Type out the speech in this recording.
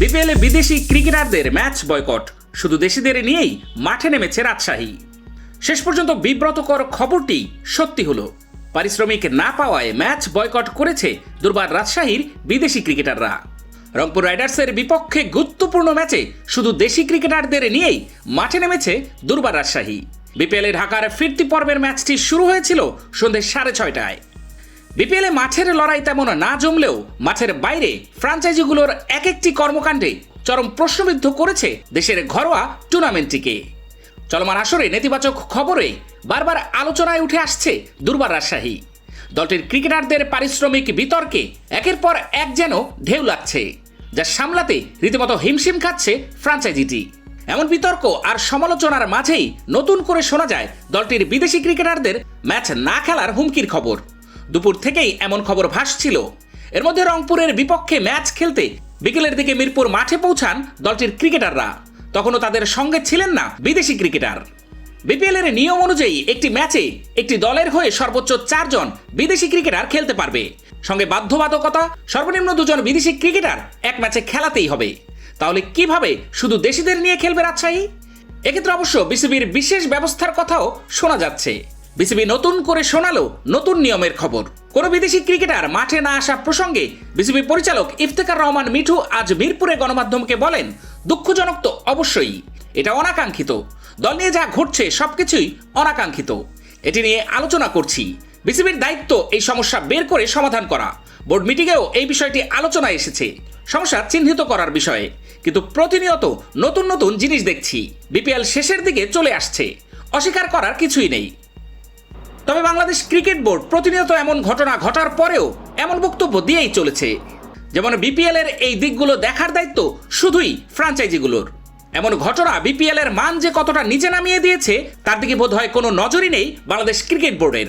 বিপিএলে বিদেশি ক্রিকেটারদের ম্যাচ বয়কট। শুধু দেশিদের নিয়েই মাঠে নেমেছে রাজশাহী। শেষ পর্যন্ত বিব্রতকর খবরটি সত্যি হলো। পারিশ্রমিক না পাওয়ায় ম্যাচ বয়কট করেছে দুর্বার রাজশাহীর বিদেশি ক্রিকেটাররা। রংপুর রাইডার্সের বিপক্ষে গুরুত্বপূর্ণ ম্যাচে শুধু দেশি ক্রিকেটারদের নিয়েই মাঠে নেমেছে দুর্বার রাজশাহী। বিপিএলে ঢাকার ফিরতি পর্বের ম্যাচটি শুরু হয়েছিল সন্ধ্যে সাড়ে ছয়টায়। বিপিএলে মাঠের লড়াই তেমন না জমলেও মাঠের বাইরে ফ্রাঞ্চাইজিগুলোর এক একটি কর্মকাণ্ডে চরম প্রশ্নবিদ্ধ করেছে দেশের ঘরোয়া টুর্নামেন্টটিকে। চলমান আসরে নেতিবাচক খবরে বারবার আলোচনায় উঠে আসছে দুর্বার রাজশাহী। দলটির ক্রিকেটারদের পারিশ্রমিক বিতর্কে একের পর এক যেন ঢেউ লাগছে, যা সামলাতে রীতিমতো হিমশিম খাচ্ছে ফ্রাঞ্চাইজিটি। এমন বিতর্ক আর সমালোচনার মাঝেই নতুন করে শোনা যায় দলটির বিদেশি ক্রিকেটারদের ম্যাচ না খেলার হুমকির খবর। দুপুর থেকেই এমন খবর ভাসছিল। এর মধ্যে রংপুরের বিপক্ষে ম্যাচ খেলতে বিকেলের দিকে মিরপুর মাঠে পৌঁছান দলটির ক্রিকেটাররা। তখনও তাদের সঙ্গে ছিলেন না বিদেশি ক্রিকেটার। বিপিএল এর নিয়ম অনুযায়ী একটি ম্যাচে একটি দলের হয়ে সর্বোচ্চ চারজন বিদেশি ক্রিকেটার খেলতে পারবে। সঙ্গে বাধ্যবাধকতা, সর্বনিম্ন দুজন বিদেশি ক্রিকেটার এক ম্যাচে খেলাতেই হবে। তাহলে কীভাবে শুধু দেশিদের নিয়ে খেলবে রাজশাহী? এক্ষেত্রে অবশ্য বিসিবির বিশেষ ব্যবস্থার কথাও শোনা যাচ্ছে। বিসিবি নতুন করে শোনালো নতুন নিয়মের খবর। কোন বিদেশি ক্রিকেটার মাঠে না আসা প্রসঙ্গে বিসিবি পরিচালক ইফতেখার রহমান মিঠু আজ মিরপুরে গণমাধ্যমকে বলেন, দুঃখজনক তো অবশ্যই, এটা অনাকাঙ্ক্ষিত। দল নিয়ে যা ঘটছে সবকিছুই অনাকাঙ্ক্ষিত। এটি নিয়ে আলোচনা করছি। বিসিবির দায়িত্ব এই সমস্যা বের করে সমাধান করা। বোর্ড মিটিংয়েও এই বিষয়টি আলোচনায় এসেছে। সমস্যা চিহ্নিত করার বিষয়ে। কিন্তু প্রতিনিয়ত নতুন নতুন জিনিস দেখছি। বিপিএল শেষের দিকে চলে আসছে। অস্বীকার করার কিছুই নেই। তবে বাংলাদেশ ক্রিকেট বোর্ড প্রতিনিয়ত এমন ঘটনা ঘটার পরেও এমন বক্তব্য দিয়েই চলেছে। যেমন বিপিএল এর এই দিকগুলো দেখার দায়িত্ব শুধুই ফ্রাঞ্চাইজিগুলোর। এমন ঘটনা বিপিএল এর মান যে কতটা নিচে নামিয়ে দিয়েছে, তার দিকে বোধ হয় কোনো নজরই নেই বাংলাদেশ ক্রিকেট বোর্ডের।